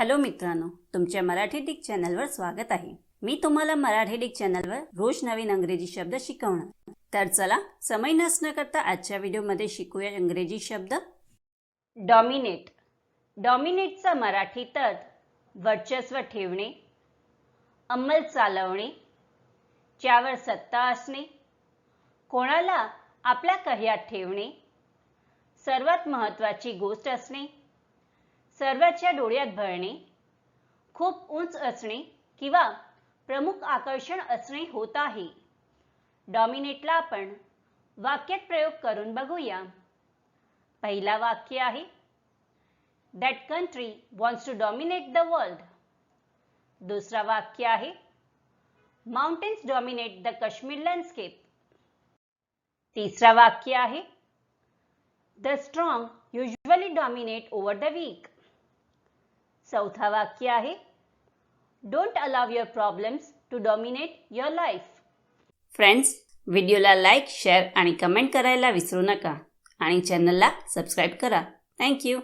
Hello मित्रांनो तुमच्या Marathi Dick चॅनलवर स्वागत आहे. मी तुम्हाला मराठी डिक चॅनलवर रोज नवीन अंग्रेजी शब्द शिकवणार. तर चला समय नसणं करता आजच्या व्हिडिओमध्ये शिकूया इंग्रजी शब्द. डॉमिनेट डॉमिनेटचा मराठी अर्थ वर्चस्व ठेवणे अंमल चालवणे ज्यावर सत्ता असणे कोणाला आपल्या कह्यात ठेवणे सर्वात महत्त्वाची गोष्ट असणे सर्वाच्या डोळ्यात भरणे खूप उंच असणे किंवा प्रमुख आकर्षण असणे होत आहे. डॉमिनेटला आपण वाक्यात प्रयोग करून बघूया. पहिला वाक्य आहे that country wants to dominate the world दुसरा वाक्य आहे mountains dominate the Kashmir landscape तिसरा वाक्य आहे the strong usually dominate over the weak चौथा वाक्य आहे. Don't allow your problems to dominate your life friends व्हिडिओला लाईक शेअर आणि कमेंट करायला विसरू नका. आणि चॅनलला सबस्क्राईब करा. थँक्यू